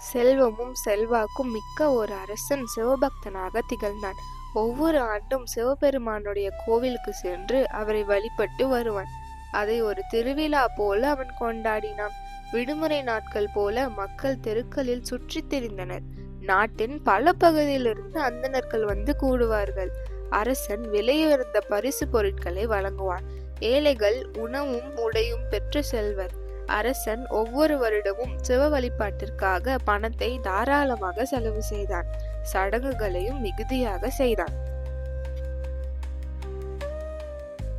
செல்வமும் செல்வாக்கும் மிக்க ஒரு அரசன் சிவபக்தனாக திகழ்ந்தான். ஒவ்வொரு ஆண்டும் சிவபெருமானுடைய கோவிலுக்கு சென்று அவரை வழிபட்டு வருவான். அதை ஒரு திருவிழா போல அவன் கொண்டாடினான். விடுமுறை நாட்கள் போல மக்கள் தெருக்களில் சுற்றித் திரிந்தனர். நாட்டின் பல பகுதியிலிருந்து அந்தணர்கள் வந்து கூடுவார்கள். அரசன் விலையுயர்ந்த பரிசு பொருட்களை வழங்குவான். ஏழைகள் உணவும் உடையும் பெற்று செல்வர். அரசன் ஒவ்வொரு வருடமும் சிவ வழிபாட்டிற்காக பணத்தை தாராளமாக செலவு செய்தான். சடங்குகளையும் மிகுதியாக செய்தான்.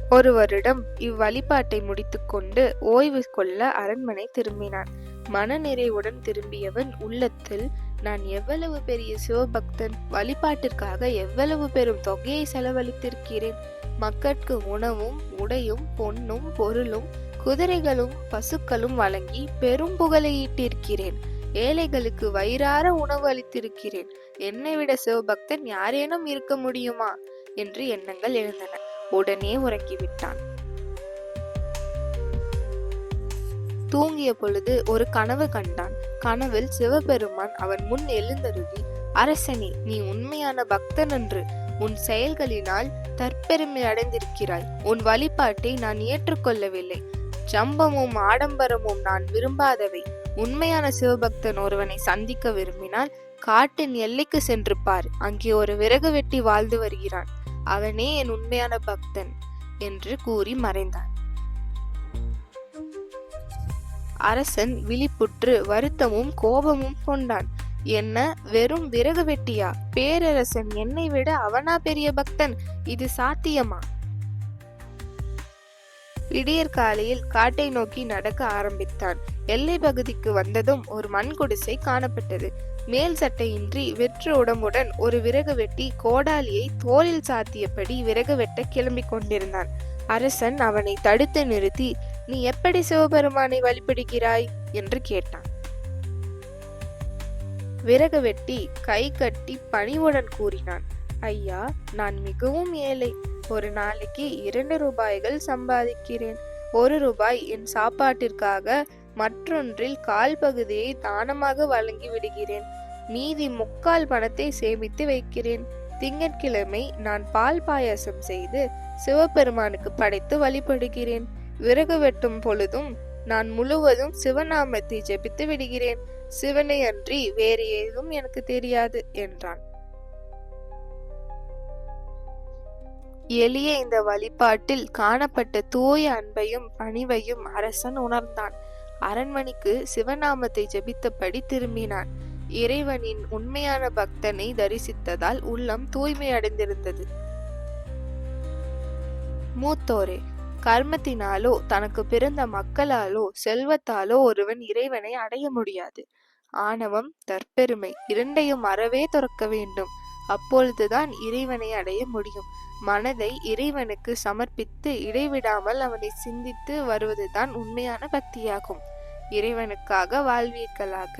ஒரு வருடம் இவ்வழிபாட்டை முடித்துக்கொண்டு ஓய்வு கொள்ள அரண்மனை திரும்பினான். மனநிறைவுடன் திரும்பியவன் உள்ளத்தில் நான் எவ்வளவு பெரிய சிவபக்தன் வழிபாட்டிற்காக எவ்வளவு பெரும் தொகையை செலவழித்திருக்கிறேன். மக்கட்கு உணவும் உடையும் பொன்னும் பொருளும் குதிரைகளும் பசுக்களும் வழங்கி பெரும் புகழையிட்டிருக்கிறேன் ஏழைகளுக்கு வயிறார உணவு அளித்திருக்கிறேன். என்னை விட சிவபக்தன் யாரேனும் இருக்க முடியுமா? என்று எண்ணங்கள் எழுந்தன. உடனே உறங்கிவிட்டான். தூங்கிய பொழுது ஒரு கனவு கண்டான். கனவில் சிவபெருமான் அவன் முன் எழுந்தருளி அரசனே நீ உண்மையான பக்தன் என்று உன் செயல்களினால் தற்பெருமை அடைந்திருக்கிறாய். உன் வழிபாட்டை நான் ஏற்றுக்கொள்ளவில்லை. ஜம்பமும் ஆடம்பரமும் நான் விரும்பாதவை. உண்மையான சிவபக்தன் ஒருவனை சந்திக்க விரும்பினால் காட்டின் எல்லைக்கு சென்று பார். அங்கே ஒரு விறகு வெட்டி வாழ்ந்து வருகிறான். அவனே என் உண்மையான பக்தன் என்று கூறி மறைந்தான். அரசன் விழிப்புற்று வருத்தமும் கோபமும் கொண்டான். என்ன வெறும் விறகு வெட்டியா? பேரரசன் என்னை விட அவனா பெரிய பக்தன்? இது சாத்தியமா? விடியற் காலையில் காட்டை நோக்கி நடக்க ஆரம்பித்தான். எல்லை பகுதிக்கு வந்ததும் ஒரு மண் குடிசை காணப்பட்டது. மேல் சட்டையின்றி வெற்று உடம்புடன் ஒரு விறகு வெட்டி கோடாலியை தோளில் சாத்தியபடி விறகு வெட்ட கிளம்பிக் கொண்டிருந்தான். அரசன் அவனை தடுத்து நிறுத்தி நீ எப்படி சிவபெருமானை வழிபடுகிறாய்? என்று கேட்டான். விறகு வெட்டி கை கட்டி பணிவுடன் கூறினான் ஐயா நான் மிகவும் ஏழை. ஒரு நாளைக்கு இரண்டு ரூபாய்கள் சம்பாதிக்கிறேன். ஒரு ரூபாய் என் சாப்பாட்டிற்காக மற்றொன்றில் கால் பகுதியை தானமாக வழங்கி விடுகிறேன். மீதி முக்கால் பணத்தை சேமித்து வைக்கிறேன். திங்கட்கிழமை நான் பால் பாயாசம் செய்து சிவபெருமானுக்கு படைத்து வழிபடுகிறேன். விறகு வெட்டும் பொழுதும் நான் முழுவதும் சிவநாமத்தை ஜெபித்து விடுகிறேன். சிவனை அன்றி வேறு ஏதும் எனக்கு தெரியாது என்றான். எளிய இந்த வழிபாட்டில் காணப்பட்ட தூய அன்பையும் பணிவையும் அரசன் உணர்ந்தான். அரண்மனைக்கு சிவநாமத்தை ஜெபித்தபடி திரும்பினான். இறைவனின் உண்மையான பக்தனை தரிசித்ததால் உள்ளம் தூய்மை அடைந்திருந்தது மூத்தோரே கர்மத்தினாலோ தனக்கு பிறந்த மக்களாலோ செல்வத்தாலோ ஒருவன் இறைவனை அடைய முடியாது. ஆணவம் தற்பெருமை இரண்டையும் அறவே துறக்க வேண்டும். அப்பொழுதுதான் இறைவனை அடைய முடியும். மனதை இறைவனுக்கு சமர்ப்பித்து இடைவிடாமல் அவனை சிந்தித்து வருவதுதான் உண்மையான பக்தியாகும். இறைவனுக்காக வாழ்வீர்களாக.